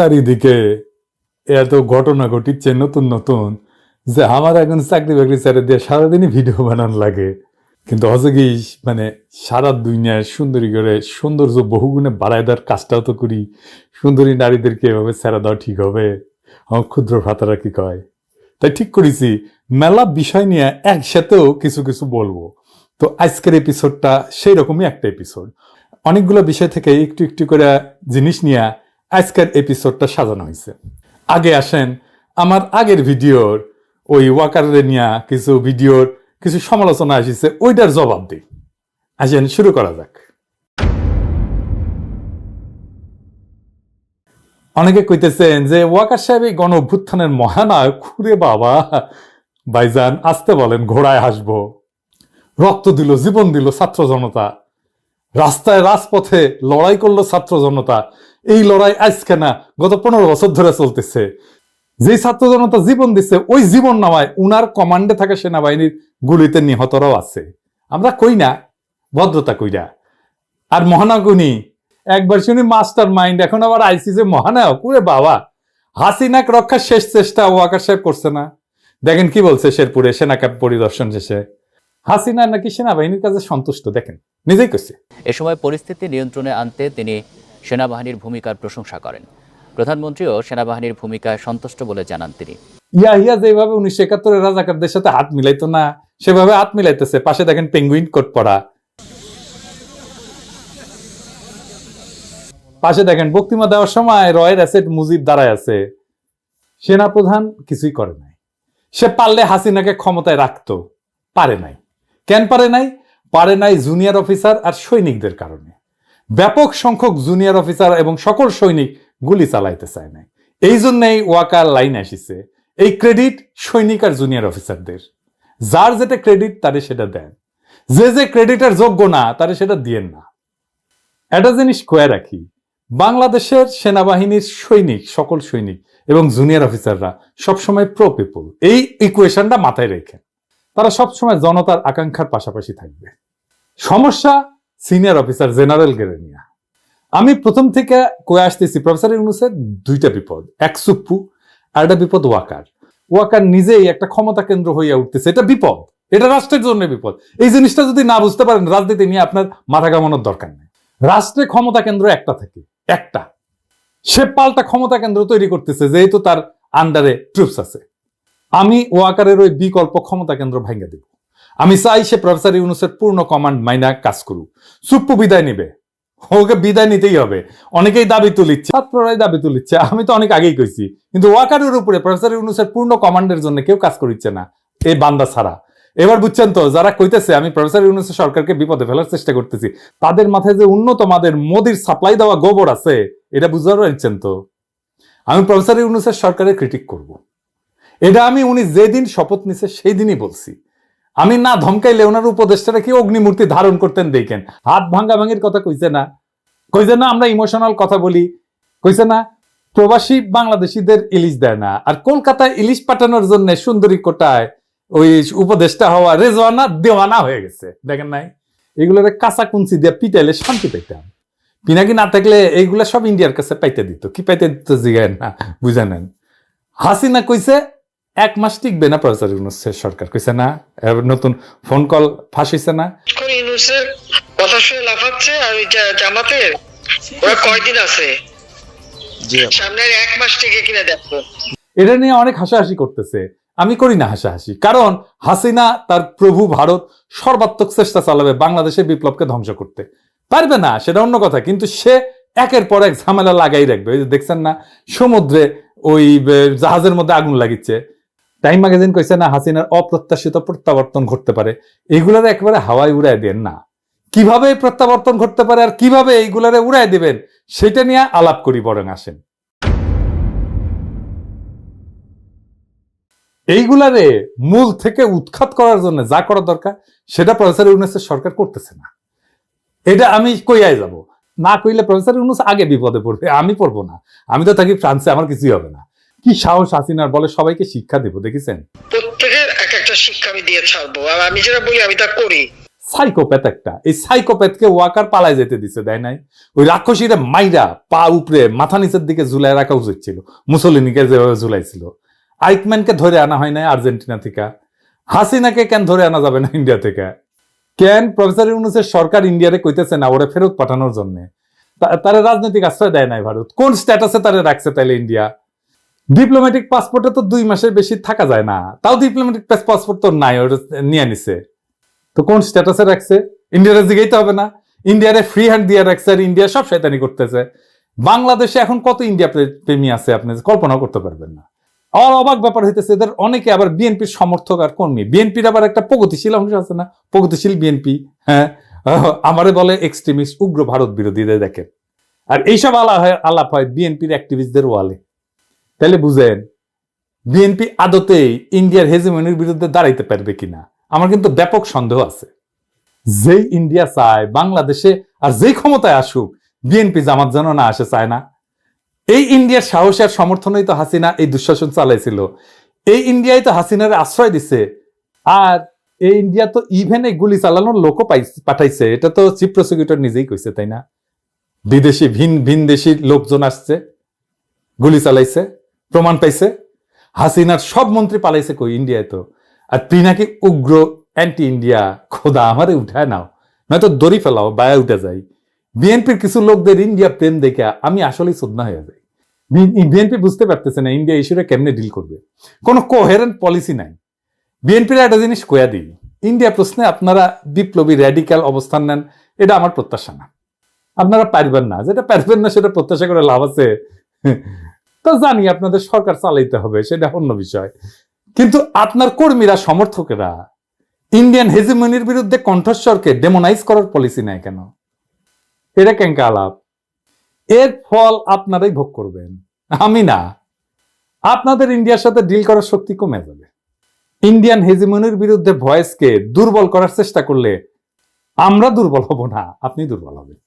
চারিদিকে এত ঘটনা ঘটিচ্ছে, নতুন নতুন, যে আমার এখন চাকরি বাকরি ছেড়ে দিয়ে সারাদিনই ভিডিও বানান লাগে। কিন্তু হচ্ছে মানে সারা দুনিয়ায় সুন্দরী করে সৌন্দর্য বহুগুণে বাড়ায় দেওয়ার কাজটাও তো করি। সুন্দরী নারীদেরকে এভাবে ছেড়ে দেওয়া ঠিক হবে? আমার ক্ষুদ্র ভ্রাতারা কি কয়? তাই ঠিক করেছি, মেলা বিষয় নিয়ে একসাথেও কিছু কিছু বলব। তো আজকের এপিসোডটা সেই রকমই একটা এপিসোড অনেকগুলো বিষয় থেকে একটু একটু করে জিনিস নিয়ে আজকের এপিসোডটা সাজানো হয়েছে। আগে আসেন, আমার আগের ভিডিওর ওই ওয়াকারের নিয়ে কিছু ভিডিওর কিছু সমালোচনা আসিছে, ওইটার জবাব দিই। আসেন, শুরু করা যাক। অনেকে কইতেছেন যে ওয়াকার সাহেব এই গণ অভ্যুত্থানের মহানায়ক খুরে বাবা! ভাইজান, আসতে বলেন, ঘোড়ায় হাসবো। রক্ত দিল, জীবন দিল ছাত্র জনতা। রাস্তায় রাজপথে লড়াই করল ছাত্র জনতা। এই লড়াই আজকে না গত পনেরো বছর ধরে চলতেছে। যে ছাত্র জনতা জীবন দিচ্ছে ওই জীবন নামায় উনার কমান্ডে থাকা সেনাবাহিনীর গুলিতে নিহতরাও আছে। আমরা কই না, ভদ্রতা কইরা আর মহানাগুনি, একবার শুনি মাস্টার মাইন্ড, এখন আবার আইসি যে মহানায়ক, ওরে বাবা। হাসিনাক রক্ষার শেষ চেষ্টা ওয়াকার সাহেব করছে না। দেখেন কি বলছে শেরপুরে, সেনা ক্যাম্প পরিদর্শন শেষে। হাসিনা নাকি সেনাবাহিনীর কাছে সন্তুষ্ট, দেখেন, নিজেই করছে। এ সময় পরিস্থিতি নিয়ন্ত্রণে আনতে তিনি সেনাবাহিনীর ভূমিকার প্রশংসা করেন। প্রধানমন্ত্রীও সেনাবাহিনীর ভূমিকায় সন্তুষ্ট বলে জানান তিনি। ইয়া ইয়া যেভাবে উনিশশো একাত্তরের রাজাকারদের সাথে হাত মিলাইতো না, সেভাবে হাত মিলাইতেছে। পাশে দেখেন পেঙ্গুইন কোট পাশে দেখেন বক্তিমা দেওয়ার সময় রয়ের অ্যাসেট মুজিব দাঁড়ায় আছে। সেনাপ্রধান কিছুই করে নাই। সে পারলে হাসিনাকে ক্ষমতায় রাখতো। পারে নাই। কেন পারে নাই? পারে নাই জুনিয়র অফিসার আর সৈনিকদের কারণে। ব্যাপক সংখ্যক জুনিয়র অফিসার এবং সকল সৈনিক গুলি চালাইতে চায় নাই। এই জন্যই ওয়াকার লাইন আসিছে, এই ক্রেডিট সৈনিক আর জুনিয়র অফিসারদের যার যেটা ক্রেডিট তারে সেটা দেন। যে যে ক্রেডিটের যোগ্য না, তারে সেটা দিয়েন না। একটা জিনিস কয়ে রাখি, বাংলাদেশের সেনাবাহিনীর সৈনিক, সকল সৈনিক এবং জুনিয়র অফিসাররা সবসময় প্রো পিপল এই ইকুয়েশনটা মাথায় রেখে তারা সবসময় জনতার আকাঙ্ক্ষার পাশাপাশি থাকবে। সমস্যা সিনিয়র অফিসার জেনারেল গেরে নিয়ে আমি প্রথম থেকে কয়ে আসতেছি প্রফেসর ইউনুসের দুইটা বিপদ, এক সুপ্পু, আর একটা বিপদ ওয়াকার। ওয়াকার নিজেই একটা ক্ষমতা কেন্দ্র হইয়া উঠতেছে, এটা বিপদ, এটা রাষ্ট্রের জন্য বিপদ। এই জিনিসটা যদি না বুঝতে পারেন, রাজনীতি নিয়ে আপনার মাথা কামানোর দরকার নেই। রাষ্ট্রে ক্ষমতা কেন্দ্র একটা থাকে, একটা। সে পাল্টা ক্ষমতা কেন্দ্র তৈরি করতেছে, যেহেতু তার আন্ডারে ট্রুপস আছে। আমি ওয়াকারের ওই বিকল্প ক্ষমতা কেন্দ্র ভাঙ্গা দিব। আমি চাই সে প্রফেসর ইউনুসের পূর্ণ কমান্ড মাইনা কাজ করুক। সুপ্পু বিদায় নিবে। ওকে বিদায় নিতেই হবে। অনেকেই দাবি তুলিচ্ছে। ছাত্ররাই দাবি তুলিচ্ছে। আমি তো অনেক আগেই কইছি। কিন্তু ওয়াকারের উপরে প্রফেসর ইউনুসের পূর্ণ কমান্ডের জন্য কেউ কাজ করিচ্ছে না এই বান্দা ছাড়া। এবার বুঝছেন তো, যারা কইতেছে, আমি প্রফেসর ইউনুসের সরকারকে বিপদে ফেলার চেষ্টা করতেছি, তাদের মাথায় যে উন্নত মাদের মোদির সাপ্লাই দেওয়া গোবর আছে, এটা বুঝতে পারছেন তো। আমি প্রফেসর ইউনুসের সরকারের ক্রিটিক করব। এটা আমি উনি যেদিন শপথ নিছে সেই দিনই বলছি। আমি না ধমকাইলে ওনার উপদেষ্টারা কি অগ্নিমূর্তি ধারণ করতেন দেখেন। হাত ভাঙ্গা ভাঙির কথা কইছে না। কইছে না, আমরা ইমোশনাল কথা বলি। কইছে না, প্রবাসী বাংলাদেশিদের ইলিশ দেয় না। আর কলকাতায় ইলিশ পাঠানোর জন্য সুন্দরী কোটায় ওই উপদেষ্টা হওয়া রেজওয়ানা দেওয়ানা হয়ে গেছে। দেখেন নাই? এগুলোর কাঁচা কুঞ্চি দিয়ে পিটাইলে শান্তি পাইতাম। পিনাকি না থাকলে এইগুলা সব ইন্ডিয়ার কাছে পাইতে দিত। কি পাইতে দিত জিগায় না, বুঝে নেন হাসিনা কইছে এক মাস টিকবে না প্রফেসর ইউনুসের সরকার কইছে না নতুন ফোন কল ফাঁসিছে না। ইউনুসের কথা শুনে লাফাচ্ছে আর ওই জামাতের ওরা কয়দিন আছে? সামনে আর এক মাস থেকে কিনা দেখো। এটা নিয়ে অনেক হাসাহাসি করতেছে। আমি করি না হাসাহাসি কারণ হাসিনা তার প্রভু ভারত সর্বাত্মক চেষ্টা চালাবে বাংলাদেশের বিপ্লবকে ধ্বংস করতে। পারবে না সেটা অন্য কথা কিন্তু সে একের পর এক ঝামেলা লাগাই রাখবে। ওই যে দেখছেন না সমুদ্রে ওই জাহাজের মধ্যে আগুন লাগিচ্ছে। টাইম ম্যাগাজিন কইছে না, হাসিনার অপ্রত্যাশিত প্রত্যাবর্তন ঘটতে পারে। এইগুলার একেবারে হাওয়ায় উড়াই দেন না। কীভাবে প্রত্যাবর্তন ঘটতে পারে আর কীভাবে এইগুলারে উড়াই দিবেন, সেটা নিয়ে আলাপ করি, বরং আসেন। এইগুলারে মূল থেকে উৎখাত করার জন্য যা করা দরকার, সেটা প্রফেসর ইউনুসের সরকার করতেছে না। এটা আমি কইয়াই যাব। না কইলে প্রফেসর ইউনুস আগে বিপদে পড়বে, আমি পড়ব না। আমি তো থাকি ফ্রান্সে, আমার কিছুই হবে না। কি সাহস হাসিনার? বলে সবাইকে শিক্ষা দেবো দেখেছেন? প্রত্যেকের এক একটা শিক্ষা আমি দিয়ে ছাড়বো আর আমি যেটা বলি আমি তা করি। সাইকোপ্যাথ একটা। এই সাইকোপ্যাথকে ওয়াকার পালায় যেতে দিছে দেয় নাই? ওই রাক্ষসীরা মাইরা পা উপরে মাথা নিচের দিকে ঝুলাই রাখা উচিত ছিল। মুসলিনীকে যেভাবে ঝুলাইছিল। আইকম্যানকে ধরে আনা হয় নাই আর্জেন্টিনা থেকে। হাসিনাকে কেন ধরে আনা যাবে না ইন্ডিয়া থেকে? কেন? প্রফেসর ইউনুসের সরকার ইন্ডিয়ারে কইতেছে না ওরে ফেরত পাঠানোর জন্য। তারা রাজনৈতিক আশ্রয় দেয় নাই ভারত। কোন স্ট্যাটাসে তারা রাখছে তাহলে ইন্ডিয়া? ডিপ্লোম্যাটিক পাসপোর্টে তো দুই মাসের বেশি থাকা যায় না। তাও ডিপ্লোম্যাটিক পাসপোর্ট তো নাই, ওটা নিয়ে নিছে। তো কোন স্ট্যাটাসে রাখছে? ইন্ডিয়ারে জিগাইতে হবে না। ইন্ডিয়ারে ফ্রি হ্যান্ড দিয়ে রাখছে আর ইন্ডিয়া সব শয়তানি করতেছে। বাংলাদেশে এখন কত ইন্ডিয়া প্রেমী আছে আপনি কল্পনা করতে পারবেন না। আর অবাক ব্যাপার হইতেছে, এদের অনেকে আবার বিএনপির সমর্থক আর কর্মী। বিএনপির আবার একটা প্রগতিশীল অংশ আছে না? প্রগতিশীল বিএনপি হ্যাঁ? আমারে বলে এক্সট্রিমিস্ট উগ্র ভারত বিরোধীদের দেখেন। আর এইসব আলাপ হয় আলাপ হয় বিএনপির অ্যাক্টিভিস্টদের ওয়ালে। তাহলে বুঝেন, বিএনপি আদতেই ইন্ডিয়ার হেজেমনির বিরুদ্ধে দাঁড়াইতে পারবে কিনা? আমার কিন্তু ব্যাপক সন্দেহ আছে। যেই ইন্ডিয়া চায় বাংলাদেশে আর যেই ক্ষমতায় আসুক, বিএনপি জামাত যেন না আসে চায় না। এই ইন্ডিয়ার সাহস আর সমর্থনেই তো হাসিনা এই দুঃশাসন চালাইছিল। এই ইন্ডিয়ায় তো হাসিনার আশ্রয় দিছে। আর এই ইন্ডিয়া তো ইভেন এই গুলি চালানোর লোকও পাঠাইছে। এটা তো চিফ প্রসিকিউটর নিজেই কইছে, তাই না? বিদেশি ভিন ভিন দেশি লোকজন আসছে, গুলি চালাইছে। প্রমাণ পাইছে। হাসিনার সব মন্ত্রী পালাইছে কই? ইন্ডিয়ায় তো। আর তুই নাকি উগ্র অ্যান্টি ইন্ডিয়া খোদা আমারে উঠায় নাও। নয়তো দড়ি ফেলাও, বায়া উঠে যাই। বিএনপির কিছু লোকদের ইন্ডিয়া প্রেম দেখে আমি আসলেই শ্রদ্ধা হয়ে যাই। বিএনপি বুঝতে পারতেছে না ইন্ডিয়া ইস্যুটা কেমনে ডিল করবে। কোনো কোহেরেন্ট পলিসি নাই। বিএনপির একটা জিনিস কয়া দিই। ইন্ডিয়া প্রশ্নে আপনারা বিপ্লবী র্যাডিক্যাল অবস্থান নেন, এটা আমার প্রত্যাশা না। আপনারা পারবেন না। যেটা পারবেন না সেটা প্রত্যাশা করে লাভ আছে। তো জানি আপনাদের সরকার চালাইতে হবে, সেটা অন্য বিষয়। কিন্তু আপনার কর্মীরা, সমর্থকেরা ইন্ডিয়ান হেজিমনির বিরুদ্ধে কণ্ঠস্বরকে ডেমোনাইজ করার পলিসি নেয় কেন? এটা কেঙ্কা আলাপ। এর ফল আপনারাই ভোগ করবেন। আমি না। আপনাদের ইন্ডিয়ার সাথে ডিল করার শক্তি কমে যাবে। ইন্ডিয়ান হেজিমনির বিরুদ্ধে ভয়েসকে দুর্বল করার চেষ্টা করলে আমরা দুর্বল হব না, আপনি দুর্বল হবেন।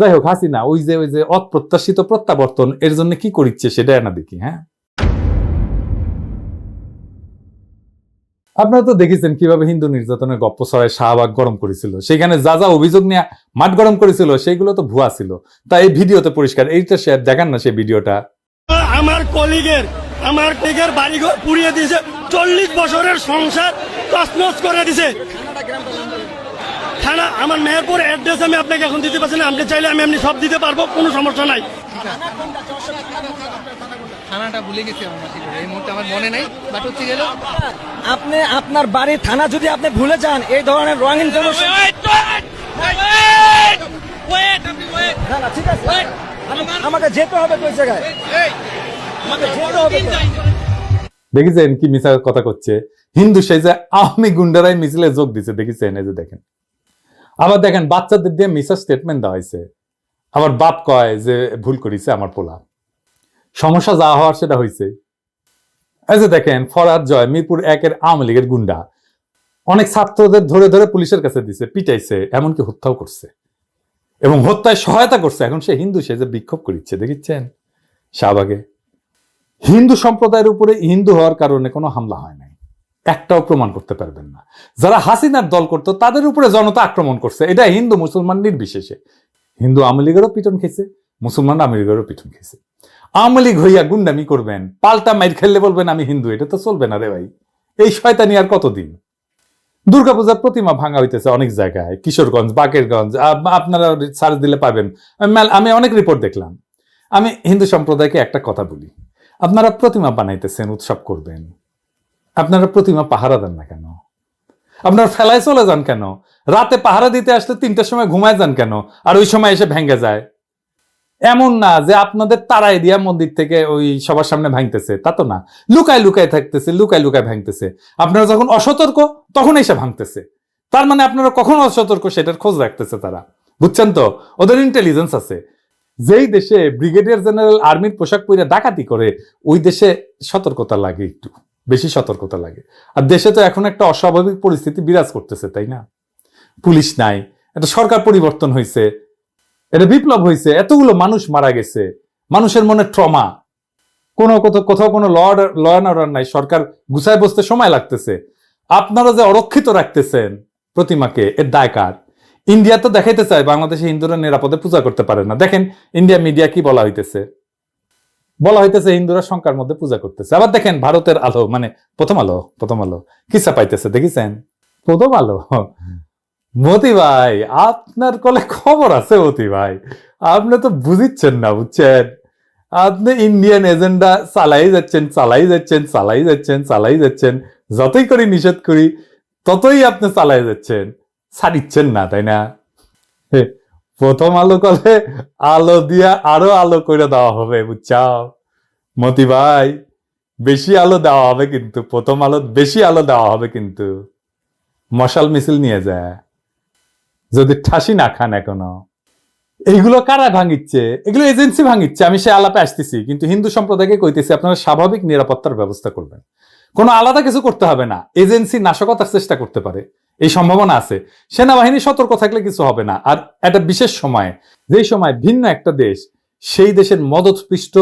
যাই হোক, হাসিনা, ওই যে ওই যে অপ্রত্যাশিত প্রত্যাবর্তন, এর জন্য কি করিচ্ছে সেটা না দেখি হ্যাঁ? আপনারা তো দেখেছেন কীভাবে হিন্দু নির্যাতনের গপ্প ছড়ায় শাহবাগ গরম করেছিল। সেখানে যা যা অভিযোগ নিয়ে মাঠ গরম করেছিল, সেইগুলো তো ভুয়া ছিল। তাই এই ভিডিওতে পরিষ্কার এইটা সে দেখান না সেই ভিডিওটা। আমার কলিগের আমার কলিগের বাড়িঘর পুড়িয়ে দিয়েছে, চল্লিশ বছরের সংসার তছনছ করে দিছে থানা আমার মেহেরপুর অ্যাড্রেস আমি আপনাকে এখন দিতে পারছি না। আপনি চাইলে আমি এমনি সব দিতে পারব কোনো সমস্যা নাই। থানাটা ভুলে গেছি আমার মাসির বাড়ি। এই মুহূর্তে আমার মনে নাই বাট হচ্ছে গেল আপনি আপনার বাড়ির থানা যদি আপনি ভুলে যান এই ধরনের রং ইনফরমেশন না না ঠিক আছে। আমাকে যেতে হবে ওই জায়গায়? আমাকে যেতে হবে দেখেছেন কি মিছা কথা করছে? হিন্দু সেই যে আওয়ামী গুন্ডারাই মিছিলে যোগ দিছে দেখেছেন? এই যে দেখেন। আবার দেখেন, বাচ্চাদের দিয়ে মিসার স্টেটমেন্ট দেওয়া হয়েছে। আবার বাপ কয় যে, ভুল করেছে আমার পোলা। সমস্যা যা হওয়ার সেটা হয়েছে এই যে দেখেন, ফরাদ জয়, মিরপুর একের আওয়ামী লীগের গুন্ডা। অনেক ছাত্রদের ধরে ধরে পুলিশের কাছে দিছে, পিটাইছে, এমনকি হত্যাও করছে। এবং হত্যায় সহায়তা করছে। এখন সে হিন্দু, সে যে বিক্ষোভ করিচ্ছে, দেখিচ্ছেন? শাহবাগে। হিন্দু সম্প্রদায়ের উপরে হিন্দু হওয়ার কারণে কোনো হামলা হয় নাই। একটাও প্রমাণ করতে পারবেন না। যারা হাসিনার দল করতো, তাদের উপরে জনতা আক্রমণ করছে। এটা হিন্দু মুসলমান নির্বিশেষে। হিন্দু আওয়ামী লীগেরও পিটন খেয়েছে, মুসলমান আওয়ামী লীগেরও পিটন খেয়েছে। আওয়ামী লীগ হইয়া গুন্ডামি করবেন, পাল্টা মাইর খেললে বলবেন, আমি হিন্দু, এটা তো চলবে না রে ভাই। এই শয়তানি আর কতদিন? দুর্গাপূজার প্রতিমা ভাঙা হইতেছে অনেক জায়গায়, কিশোরগঞ্জ, বাকেরগঞ্জ আপনারা সার্চ দিলে পাবেন। আমি অনেক রিপোর্ট দেখলাম। আমি হিন্দু সম্প্রদায়কে একটা কথা বলি। আপনারা প্রতিমা বানাইতেছেন, উৎসব করবেন। আপনারা প্রতিমা পাহারা দেন না কেন? আপনারা ফেলায় চলে যান কেন? রাতে পাহারা দিতে আসলে তিনটার সময় ঘুমায় যান কেন? আর ওই সময় এসে ভেঙে যায়। এমন না যে আপনাদের তারাই দিয়া মন্দির থেকে ওই সবার সামনে ভাঙতেছে, তা তো না। লুকায় লুকায় থাকতেছে, লুকায় লুকায় ভাঙতেছে। আপনারা যখন অসতর্ক, তখন এসে ভাঙতেছে। তার মানে আপনারা কখন অসতর্ক, সেটার খোঁজ রাখতেছে তারা। বুঝছেন তো? ওদের ইন্টেলিজেন্স আছে। যেই দেশে ব্রিগেডিয়ার জেনারেল আর্মির পোশাক পরে ডাকাতি করে, ওই দেশে সতর্কতা লাগে একটু। বেশি সতর্কতা লাগে। আর দেশে তো এখন একটা অস্বাভাবিক পরিস্থিতি বিরাজ করতেছে, তাই না? পুলিশ নাই, একটা সরকার পরিবর্তন হয়েছে এটা বিপ্লব হয়েছে এতগুলো মানুষ মারা গেছে, মানুষের মনে ট্রমা। কোনো কোথাও কোথাও কোনো ল অর্ডার নাই, সরকার গুছায় বসতে সময় লাগতেছে। আপনারা যে অরক্ষিত রাখতেছেন প্রতিমাকে, এর দায় কার ইন্ডিয়া তো দেখাইতে চায়, বাংলাদেশে হিন্দুরা নিরাপদে পূজা করতে পারে না। দেখেন, ইন্ডিয়া মিডিয়া কি বলা হইতেছে? বলা হইতেছে হিন্দুরা শঙ্কার মধ্যে পূজা করতেছে। আবার দেখেন ভারতের আলো মানে প্রথম আলো প্রথম আলো কিসা পাইতেছে, দেখেছেন? প্রথম আলো। মতি ভাই, আপনার কলে খবর আছে মতি ভাই। আপনি তো বুঝিচ্ছেন না, বুঝছেন? আপনি ইন্ডিয়ান এজেন্ডা চালাই যাচ্ছেন চালাই যাচ্ছেন চালাই যাচ্ছেন চালাই যাচ্ছেন। যতই করি নিষেধ করি, ততই আপনি চালাই যাচ্ছেন। ছাড়িচ্ছেন না, তাই না? প্রথম আলো কলে আলো দিয়া আরও আলো করে দেওয়া হবে, বুঝছাও? মতি ভাই, বেশি আলো দেওয়া হবে কিন্তু, প্রথম আলো বেশি আলো দেওয়া হবে কিন্তু। মশাল মিছিল নিয়ে যায়। যদি ঠাসি না খান এখনও। এইগুলো কারা ভাঙিচ্ছে? এগুলো এজেন্সি ভাঙিচ্ছে, আমি সে আলাপে আসতেছি, কিন্তু হিন্দু সম্প্রদায়কে কইতেছি আপনারা স্বাভাবিক নিরাপত্তার ব্যবস্থা করবেন। কোনো আলাদা কিছু করতে হবে না, এজেন্সি নাশকতার চেষ্টা করতে পারে। এই সম্ভাবনা আছে। সেনাবাহিনী সতর্ক থাকলে কিছু হবে না। আর একটা বিশেষ সময়ে যে সময় ভিন্ন একটা দেশ, সেই দেশের মদতপৃষ্ট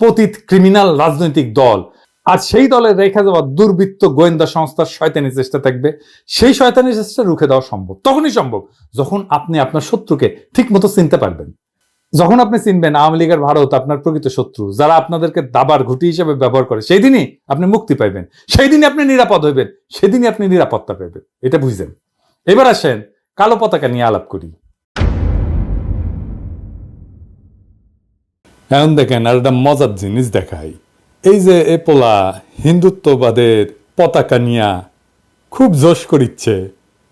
পতিত ক্রিমিনাল রাজনৈতিক দল, আর সেই দলে রেখা যাওয়া দুর্বৃত্ত গোয়েন্দা সংস্থার শয়তানি চেষ্টা থাকবে, সেই শয়তানি চেষ্টা রুখে দেওয়া সম্ভব। তখনই সম্ভব, যখন আপনি আপনার শত্রুকে ঠিক মতো চিনতে পারবেন। যখন আপনি চিনবেন আওয়ামী লীগের ভারত আপনার প্রকৃত শত্রু, যারা আপনাদেরকে দাবার ঘুটি হিসেবে ব্যবহার করে সেই দিনই আপনি মুক্তি পাইবেন। সেই দিনই আপনি নিরাপদ হইবেন, সেদিনই আপনি নিরাপত্তা পাইবেন। এটা বুঝলেন এবার আসেন কালো পতাকা নিয়ে আলাপ করি। এখন দেখেন আর একটা মজার জিনিস দেখাই। এই যে এ পোলা হিন্দুত্ববাদের পতাকা নিয়া খুব জোশ করিচ্ছে,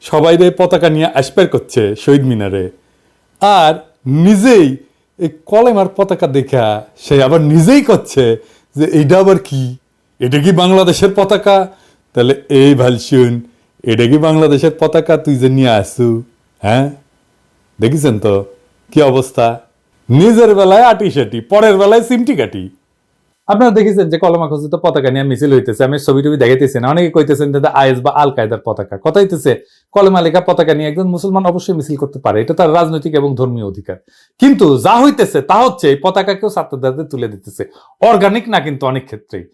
সবাই পতাকা নিয়ে আসপার করছে শহীদ মিনারে, আর নিজেই এই কলেমার পতাকা দেখা সে আবার নিজেই করছে যে এইটা আবার কি? এটা কি বাংলাদেশের পতাকা? তাহলে এই ভালো শুন, এটা কি বাংলাদেশের পতাকা? তুই যে নিয়ে আসু হ্যাঁ? দেখেছেন তো? কি অবস্থা? নিজের বেলায় আটি সেটি, পরের বেলায় সিমটি কাটি। আপনারা দেখেছেন যে কলমা খচিত পতাকা নিয়ে মিছিল হইতেছে, আমি ছবি টবি দেখাইতেছি না। অনেকে কইতেছেন যে আইএস বা আল কায়দার পতাকা। কথা হইতেছে কলমা লেখা পতাকা নিয়ে একজন মুসলমান অবশ্যই মিছিল করতে পারে। এটা তার রাজনৈতিক এবং ধর্মীয় অধিকার। কিন্তু যা হইতেছে, তা হচ্ছে এই পতাকাকেও ছাত্রদের তুলে দিতেছে। অর্গানিক না কিন্তু অনেক ক্ষেত্রেই।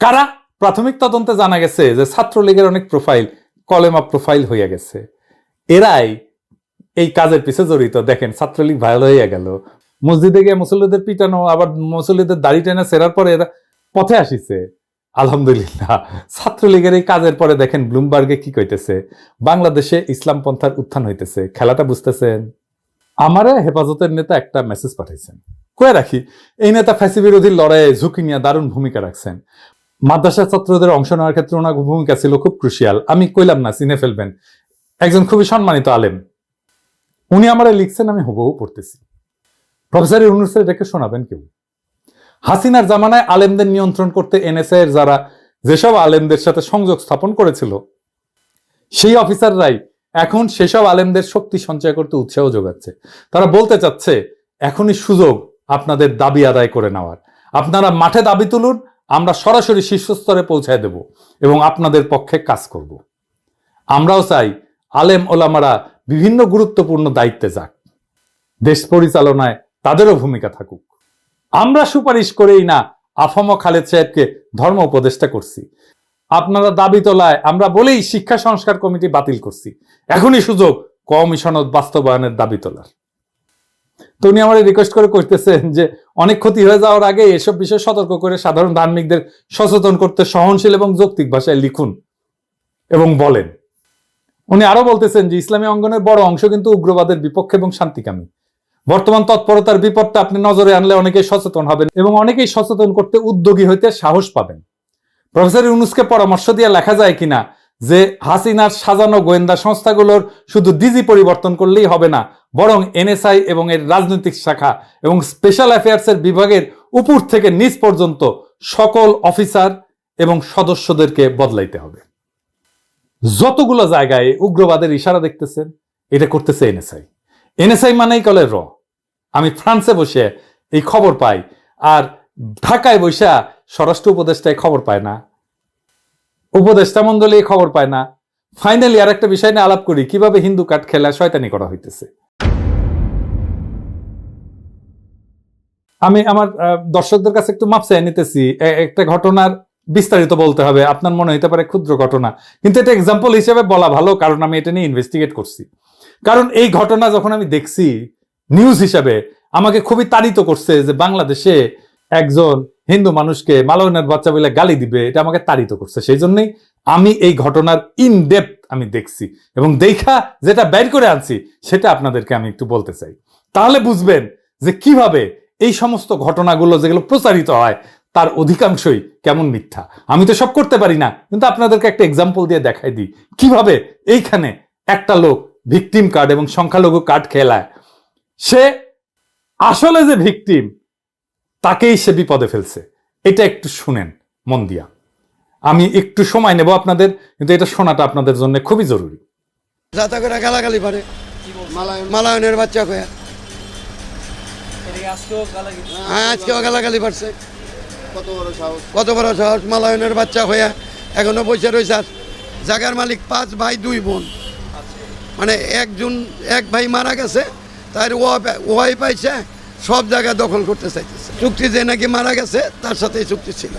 কারা? প্রাথমিক তদন্তে জানা গেছে যে ছাত্রলীগের অনেক প্রোফাইল কলেমা প্রোফাইল হইয়া গেছে। এরাই এই কাজের পিছে জড়িত। দেখেন, ছাত্রলীগ ভাইরাল হইয়া গেল। মসজিদে গিয়ে মুসল্লিদের পিটানো, আবার মুসল্লিদের দাড়ি টেনে সেরার পরে এরা পথে আসিছে। আলহামদুলিল্লাহ। ছাত্রলীগের এই কাজের পরে দেখেন ব্লুমবার্গে কি কইতেছে? বাংলাদেশে ইসলাম পন্থার উত্থান হইতেছে। খেলাটা বুঝতেছেন? আমারে হেফাজতের নেতা একটা মেসেজ পাঠাইছেন। কয়ে রাখি, এই নেতা ফ্যাসি বিরোধী লড়াইয়ে ঝুঁকি নিয়ে দারুণ ভূমিকা রাখছেন। মাদ্রাসা ছাত্রদের অংশ নেওয়ার ক্ষেত্রে ওনার ভূমিকা ছিল খুব ক্রুশিয়াল আমি কইলাম না, চিনে ফেলবেন। একজন খুবই সম্মানিত আলেম। উনি আমারে লিখছেন, আমি হুবহু পড়তেছি। প্রফেসর ইউনুসের এটাকে শোনাবেন কেউ? হাসিনার জামানায় আলেমদের নিয়ন্ত্রণ করতে এনএসএ এর যারা যেসব আলেমদের সাথে সংযোগ স্থাপন করেছিল, সেই অফিসাররাই এখন সেসব আলেমদের শক্তি সঞ্চয় করতে উৎসাহ যোগাচ্ছে। তারা বলতে চাচ্ছে, এখনই সুযোগ আপনাদের দাবি আদায় করে নেওয়ার। আপনারা মাঠে দাবি তুলুন, আমরা সরাসরি শীর্ষস্তরে পৌঁছায় দেব এবং আপনাদের পক্ষে কাজ করব। আমরাও চাই আলেম ওলামারা বিভিন্ন গুরুত্বপূর্ণ দায়িত্বে যাক। দেশ পরিচালনায় তাদেরও ভূমিকা থাকুক। আমরা সুপারিশ করেই না, আফম খালেদ সাহেবকে ধর্ম উপদেষ্টা করছি। আপনারা দাবি তোলায় আমরা বলেই শিক্ষা সংস্কার কমিটি বাতিল করছি। এখনই সুযোগ কমিশনত বাস্তবায়নের দাবি তোলার। তো উনি আমার রিকোয়েস্ট করে করতেছেন যে, অনেক ক্ষতি হয়ে যাওয়ার আগে এসব বিষয়ে সতর্ক করে সাধারণ ধার্মিকদের সচেতন করতে সহনশীল এবং যৌক্তিক ভাষায় লিখুন এবং বলেন। উনি আরও বলতেছেন যে, ইসলামী অঙ্গনের বড় অংশ কিন্তু উগ্রবাদের বিপক্ষে এবং শান্তিকামী। বর্তমান তৎপরতার বিপদটা আপনি নজরে আনলে অনেকেই সচেতন হবেন এবং অনেকেই সচেতন করতে উদ্যোগী হইতে সাহস পাবেন। প্রফেসর ইউনুসকে পরামর্শ দিয়ে লেখা যায় কিনা যে হাসিনার সাজানো গোয়েন্দা সংস্থাগুলোর শুধু ডিজি পরিবর্তন করলেই হবে না, বরং এনএসআই এবং এর রাজনৈতিক শাখা এবং স্পেশাল অ্যাফেয়ার্সের বিভাগের উপর থেকে নিচ পর্যন্ত সকল অফিসার এবং সদস্যদেরকে বদলাইতে হবে। যতগুলো জায়গায় উগ্রবাদের ইশারা দেখতেছেন, এটা করতেছে এনএসআই। এনএসআই মানেই কলে র। আমি ফ্রান্সে বসে এই খবর পাই আর ঢাকায় বসে স্বরাষ্ট্র উপদেষ্টায় খবর পায় না। উপদেষ্টা মন্ডলী খবর পায় না। ফাইনালি আর একটা বিষয় নিয়ে আলাপ করি, কীভাবে হিন্দু কাঠ খেলা শয়তানি করা হইতেছে। আমি আমার দর্শকদের কাছে একটু মাপ নিতেছি। একটা ঘটনার বিস্তারিত বলতে হবে। আপনার মনে হইতে পারে ক্ষুদ্র ঘটনা। কিন্তু এটা এক্সাম্পল হিসেবে বলা ভালো, কারণ আমি এটা নিয়ে ইনভেস্টিগেট করছি। কারণ এই ঘটনা যখন আমি দেখছি নিউজ হিসাবে, আমাকে খুবই তাড়িত করছে যে বাংলাদেশে একজন হিন্দু মানুষকে মালয়নের বাচ্চা বলে গালি দিবে, এটা আমাকে তাড়িত করছে। সেই জন্যই আমি এই ঘটনার ইন ডেপথ আমি দেখছি এবং দেখা যেটা বের করে আনছি, সেটা আপনাদেরকে আমি একটু বলতে চাই। তাহলে বুঝবেন যে কীভাবে এই সমস্ত ঘটনাগুলো যেগুলো প্রচারিত হয়, তার অধিকাংশই কেমন মিথ্যা। আমি তো সব করতে পারি না, কিন্তু আপনাদেরকে একটা এক্সাম্পল দিয়ে দেখাই দিই। কীভাবে এইখানে একটা লোক ভিকটিম কার্ড এবং সংখ্যালঘু কার্ড খেলায়। সে আসলে যে ভিকটিম তাকেই সে বিপদে ফেলছে। এটা একটু শুনেন মন দিয়া। আমি একটু সময় নেব আপনাদের কিন্তু এটা শোনাটা আপনাদের জন্য খুবই জরুরি। যাতা করে গালাগালি পারে। মালায়নের বাচ্চা কয়া। হ্যাঁ আজকেও গালাগালি পারছে। কত বড় সাহস? মালায়নের বাচ্চা হইয়া এখনও বসে রয়েছে জাগার মালিক পাঁচ ভাই দুই বোন। মানে একজন, এক ভাই মারা গেছে, তার ওয়াই পাইছে, সব জায়গা দখল করতে চাইতেছে। চুক্তি যে নাকি মারা গেছে, তার সাথেই চুক্তি ছিল।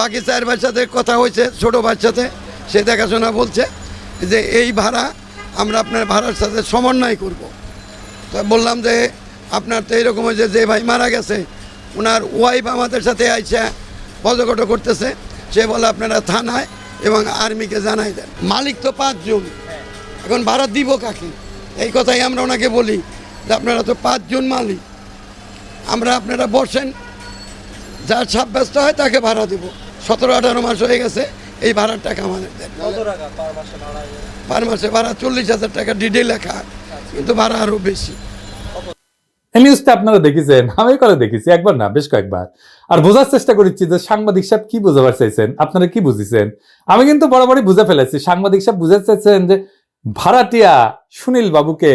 বাকি চার ভাইয়ের সাথে কথা হয়েছে, ছোট ভাইয়ের সাথে, সে দেখাশোনা বলছে যে এই ভাড়া আমরা আপনার ভাড়ার সাথে সমন্বয় করব। তো বললাম যে, আপনার তো এইরকম হয়েছে যে ভাই মারা গেছে ওনার ওয়াইফ আমাদের সাথে আইসা পদকট করতেছে, সে বলে আপনারা থানায় এবং আর্মিকে জানাই দেন। মালিক তো পাঁচজন। এখন ভাড়া দিব কাকে? এই কথাই আমরা ওনাকে বলি যে আপনারা তো পাঁচজন মালিক। আমরা আপনারা বসেন যার সাব্যস্ত হয় তাকে ভাড়া দিব। সতেরো আঠারো মাস হয়ে গেছে এই ভাড়ার টাকা আমাদের দেন। পার মাসে ভাড়া চল্লিশ হাজার টাকা ডিডে লেখা কিন্তু ভাড়া আরও বেশি। এই নিউজটা আপনারা দেখেছেন আমি করে দেখেছি একবার না বেশ কয়েকবার। আর বোঝার চেষ্টা করেছি যে সাংবাদিক সাহেব কি বোঝাবার চাইছেন আপনারা কি বুঝেছেন? আমি কিন্তু বরাবরই বুঝে ফেলেছি সাংবাদিক সাহেব বুঝাতে চাইছেন যে ভাড়াটিয়া সুনীল বাবুকে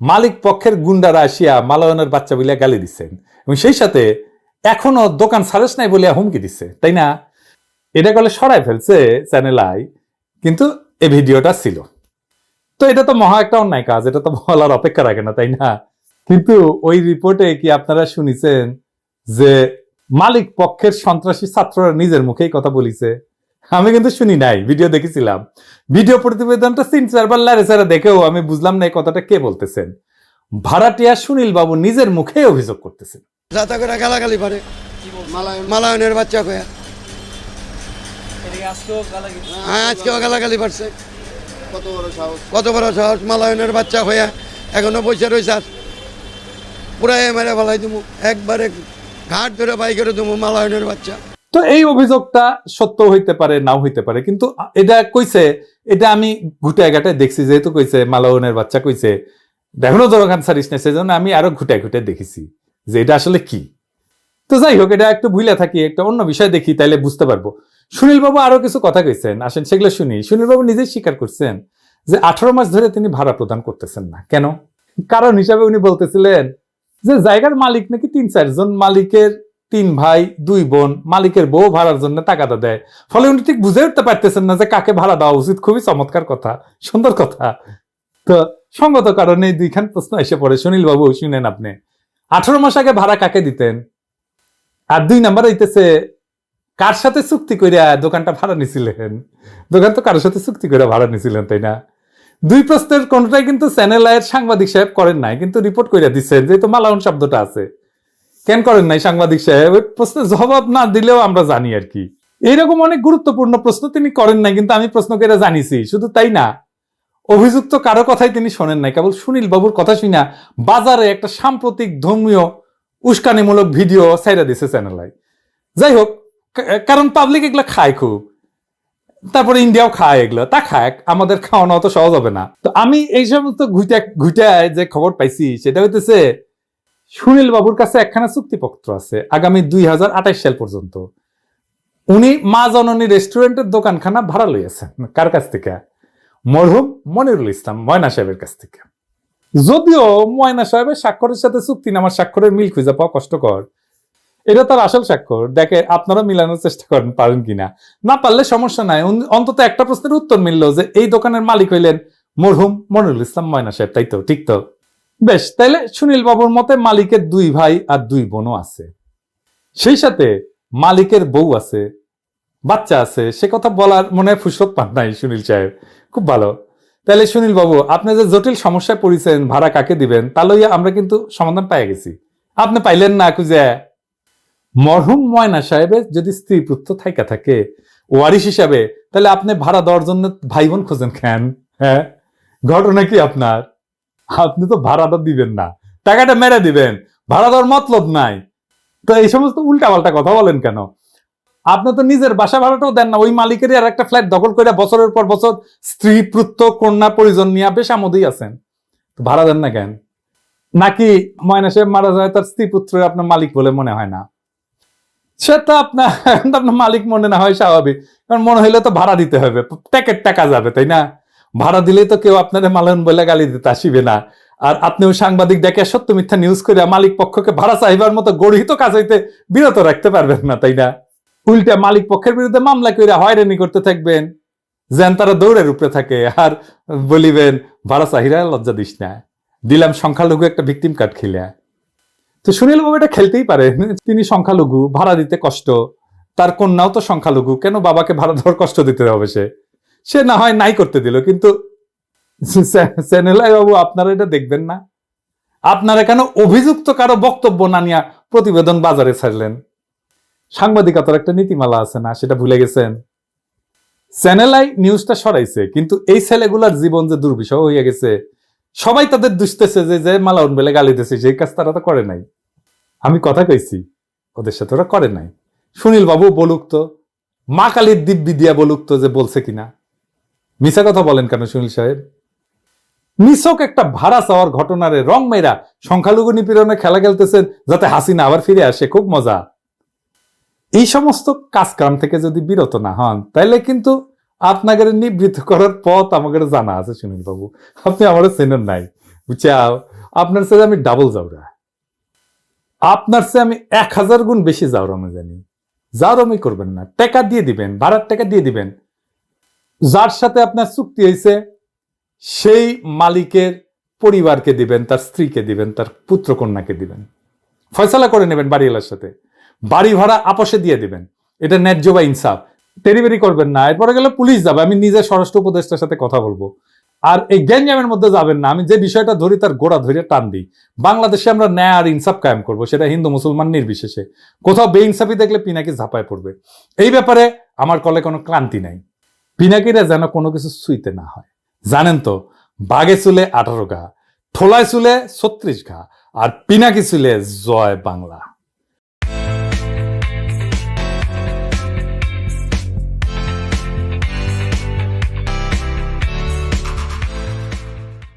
মালিক পক্ষের গুন্ডারা আসিয়া মালয়নের বাচ্চা বলিয়া গালি দিচ্ছেন এবং সেই সাথে এখনও দোকান সারেস নাই বলিয়া হুমকি দিচ্ছে তাই না? এটা করলে সরাই ফেলছে চ্যানেল আই, কিন্তু এই ভিডিওটা ছিল। তো এটা তো মহা একটা অন্যায় কাজ, এটা তো বলার অপেক্ষা রাখে না, তাই না? কিন্তু ওই রিপোর্টে কি আপনারা শুনেছেন যে মালিক পক্ষের সন্ত্রাসী ছাত্ররা নিজের মুখেই কথা বলিছে? আমি কিন্তু শুনি নাই ভিডিও দেখেছিলাম। ভিডিও প্রতিবেদনটা তিন চারবার লারে চারে দেখেও আমি বুঝলাম না এই কথাটা কে বলতেছেন। ভাড়াটিয়া সুনীল বাবু নিজের মুখে অভিযোগ করতেছেন। যাতা করে গালাগালি পারে। মালায়নের বাচ্চা কয়া। হ্যাঁ আজকেও গালাগালি পারছে কত বড় সাহস। মালায়নের বাচ্চা এখনও রয়েছে আর। পুরাই মেরে ফেলাই দেবো একবারে ঘাট ধরে বাই করে দেবো মালায়নের বাচ্চা। তো এই অভিযোগটা সত্য হইতে পারে, নাও হইতে পারে, কিন্তু এটা কইছে, এটা আমি ঘুটে ঘাটায় দেখছি, যেহেতু কইছে মালাউনের বাচ্চা কইছে, এখনও দরকার ছাড়িস না সেজন্য আমি আরও ঘুটে ঘুটে দেখেছি যে এটা আসলে কি। তো যাই হোক, এটা একটু ভুলে থাকি, একটা অন্য বিষয় দেখি, তাইলে বুঝতে পারব। সুনীল বাবু আরও কিছু কথা কইছেন, আসেন সেগুলো শুনি। সুনীল বাবু নিজেই স্বীকার করছেন যে আঠারো মাস ধরে তিনি ভাড়া প্রদান করতেছেন না। কেন? কারণ হিসাবে উনি বলতেছিলেন যে জায়গার মালিক নাকি তিন চারজন মালিকের তিন ভাই, দুই বোন, মালিকের বউ ভাড়ার জন্য টাকাটা দেয়। ফলে উনি ঠিক বুঝে উঠতে পারতেছেন না যে কাকে ভাড়া দেওয়া উচিত। খুবই চমৎকার কথা, সুন্দর কথা। তো সঙ্গত কারণে দুইখান প্রশ্ন এসে পড়ে। সুনীল বাবু শুনেন আপনি। আঠারো মাস আগে ভাড়া কাকে দিতেন? আর দুই নাম্বার হইতেছে, কার সাথে চুক্তি করিয়া দোকানটা ভাড়া নিছিলেন? দোকান তো কারোর সাথে চুক্তি করে ভাড়া নিছিলেন, তাই না? দুই প্রশ্নের কোনটাই কিন্তু চ্যানেল আয়ের সাংবাদিক সাহেব করেন নাই, কিন্তু রিপোর্ট করিয়া দিচ্ছেন যেহেতু মালাউন শব্দটা আছে। কেন করেন নাই সাংবাদিক সাহেব? প্রশ্নের জবাব না দিলেও আমরা জানি আর কি। এইরকম অনেক গুরুত্বপূর্ণ প্রশ্ন তিনি করেন নাই, কিন্তু আমি প্রশ্ন করে জানিছি, শুধু তাই না। অভিযুক্ত কারও কথাই তিনি শোনেন নাই, কেবল সুনীল বাবুর কথা শুনা বাজারে একটা সাম্প্রতিক ধর্মীয় উস্কানিমূলক ভিডিও ছাইরা দিছে চ্যানেলাই যাই হোক কারণ পাবলিক এগুলো খায় খুব। তারপরে ইন্ডিয়াও খায় এগুলো, তা খায়, আমাদের খাওয়ানো অত সহজ হবে না। তো আমি এই সমস্ত ঘুইটা ঘুইটায় যে খবর পাইছি, সেটা হইতেছে সুনীল বাবুর কাছে একখানা চুক্তিপত্র আছে, আগামী দুই হাজার সাল পর্যন্ত। উনি মা জননী রেস্টুরেন্টের দোকানখানা ভাড়া লইয়াছেন। কার কাছ থেকে? মরহুম মনিরুল ইসলাম, ময়না সাহেবের কাছ থেকে। যদিও ময়না সাহেবের স্বাক্ষরের সাথে চুক্তি চুক্তিনামার স্বাক্ষরের মিল খুঁজে পাওয়া কষ্টকর। এটা তার আসল স্বাক্ষর। দেখে আপনারা মিলানোর চেষ্টা করেন, পারেন কিনা না। পারলে সমস্যা নাই। অন্তত একটা প্রশ্নের উত্তর মিললো যে, এই দোকানের মালিক হইলেন মরহুম মনিরুল ইসলাম, ময়না সাহেব, তাই তো? ঠিক তো? বেশ, তাইলে সুনীল বাবুর মতে মালিকের দুই ভাই আর দুই বোনও আছে। সেই সাথে মালিকের বউ আছে, বাচ্চা আছে, সে কথা বলার মনে ফুসরত পান নাই সুনীল সাহেব। খুব ভালো। তাহলে সুনীল বাবু, আপনি যে জটিল সমস্যায় পড়েছেন, ভাড়া কাকে দিবেন, তা লইয়া আমরা কিন্তু সমাধান পাই গেছি। আপনি পাইলেন না খুঁজে। মরহুম ময়না সাহেবের যদি স্ত্রী পুত্র থাইকা থাকে, ওয়ারিশ হিসাবে তাহলে আপনি ভাড়া দেওয়ার জন্য ভাই বোন খোঁজেন কেন? হ্যাঁ? ঘটনা কি আপনার? আপনি তো ভাড়াটা দিবেন না, টাকাটা মেরে দিবেন, ভাড়া দেওয়ার মতলব নাই। তো এই সমস্ত উল্টাপাল্টা কথা বলেন কেন? আপনি তো নিজের বাসা ভাড়াটাও দেন না, ওই মালিকেরই আর একটা ফ্ল্যাট দখল করে বছরের পর বছর স্ত্রী, পুত্র, কন্যা, পরিজন নিয়ে বেশ আমোদেই আছেন ভাড়া দেন না কেন? নাকি ময়না সাহেব মারা যায়, তার স্ত্রী পুত্র আপনার মালিক বলে মনে হয় না? সে তো আপনার আপনার মালিক মনে না হয় স্বাভাবিক, কারণ মনে হইলে তো ভাড়া দিতে হবে, প্যাকেট টাকা যাবে, তাই না? ভাড়া দিলেই তো কেউ আপনার মালন বলে গালি দিতে আসিবে না। আর আপনিও সাংবাদিক ডেকে সত্য মিথ্যা নিউজ করে মালিক পক্ষকে ভাড়া চাহিবার মতো গড়িত কাজ হইতে বিরত রাখতে পারবেন না, তাই না? উল্টা মালিক পক্ষের বিরুদ্ধে মামলা করে হয়রানি করতে থাকবেন, যেন তারা দৌড়ের উপরে থাকে, আর বলিবেন, ভাড়া চাহিরা লজ্জা দিস না। দিলাম সংখ্যালঘু একটা ভিকটিম কার্ড খেলে। তো সুনীল বাবু এটা খেলতেই পারে। তিনি সংখ্যালঘু, ভাড়া দিতে কষ্ট। তার কন্যাও তো সংখ্যালঘু, কেন বাবাকে ভাড়া দেওয়ার কষ্ট দিতে হবে সে? সে না হয় নাই করতে দিল, কিন্তু সেনেলাই বাবু আপনারা এটা দেখবেন না। আপনারা কেন অভিযুক্ত কারও বক্তব্য না নিয়ে প্রতিবেদন বাজারে ছাড়লেন? সাংবাদিকতার একটা নীতিমালা আছে না, সেটা ভুলে গেছেন? চ্যানেলাই নিউজটা সরাইছে, কিন্তু এই ছেলেগুলার জীবন যে দুর্বিষহ হয়ে গেছে, সবাই তাদের দুষতেছে যে যে মালাউন বেলে গালি দিতেছে সেই কাজ তারা তো করে নাই। আমি কথা কইছি, ওদের সাথে ওরা করে নাই। সুনীল বাবু বলুক তো, মা কালীর দিব্যি দিয়া বলুক তো যে বলছে কিনা। মিশা কথা বলেন কেন সুনীল সাহেব? নিছক একটা ভাড়া চাওয়ার ঘটনারে রং মেয়েরা সংখ্যালঘু নিপীড়নে খেলা খেলতেছেন যাতে হাসিনা আবার ফিরে আসে, খুব মজা। এই সমস্ত কাজকাম থেকে যদি বিরত না হন, তাইলে কিন্তু আপনাদের নিবৃত্ত করার পথ আমাদের জানা আছে সুনীল বাবু আপনি আমার চেনেন নাই। বুঝছাও আপনার চেয়ে আমি ডাবল যাওরা আপনার চেয়ে আমি এক হাজার গুণ বেশি যাওরানো জানি। যাওরামি করবেন না। টাকা দিয়ে দিবেন, ভাড়ার টাকা দিয়ে দিবেন। যার সাথে আপনার চুক্তি হয়েছে, সেই মালিকের পরিবারকে দিবেন, তার স্ত্রীকে দিবেন, তার পুত্র কন্যাকে দিবেন। ফয়সালা করে নেবেন বাড়িওয়ালার সাথে। বাড়ি ভাড়া আপসে দিয়ে দিবেন। এটা ন্যায্য বা ইনসাফ। তেরিবেরি করবেন না। এরপরে গেলে পুলিশ যাবে। আমি নিজে স্বরাষ্ট্র উপদেষ্টার সাথে কথা বলব। আর এই গ্যাঞ্জামের মধ্যে যাবেন না। আমি যে বিষয়টা ধরি, তার গোড়া ধরে টান দিই। বাংলাদেশে আমরা ন্যায় আর ইনসাফ কায়েম করব। সেটা হিন্দু, মুসলমান নির্বিশেষে। কোথাও বেইনসাফি দেখলে পিনাকি ঝাঁপায় পড়বে। এই ব্যাপারে আমার কলে কোনো ক্লান্তি নাই। পিনাকিরা যেন কোনো কিছু সুইতে না হয়। জানেন তো বাগে চুলে আঠারো ঘা, ঠোলায় চুলে ছত্রিশ ঘা, আর পিনাকি চুলে জয় বাংলা।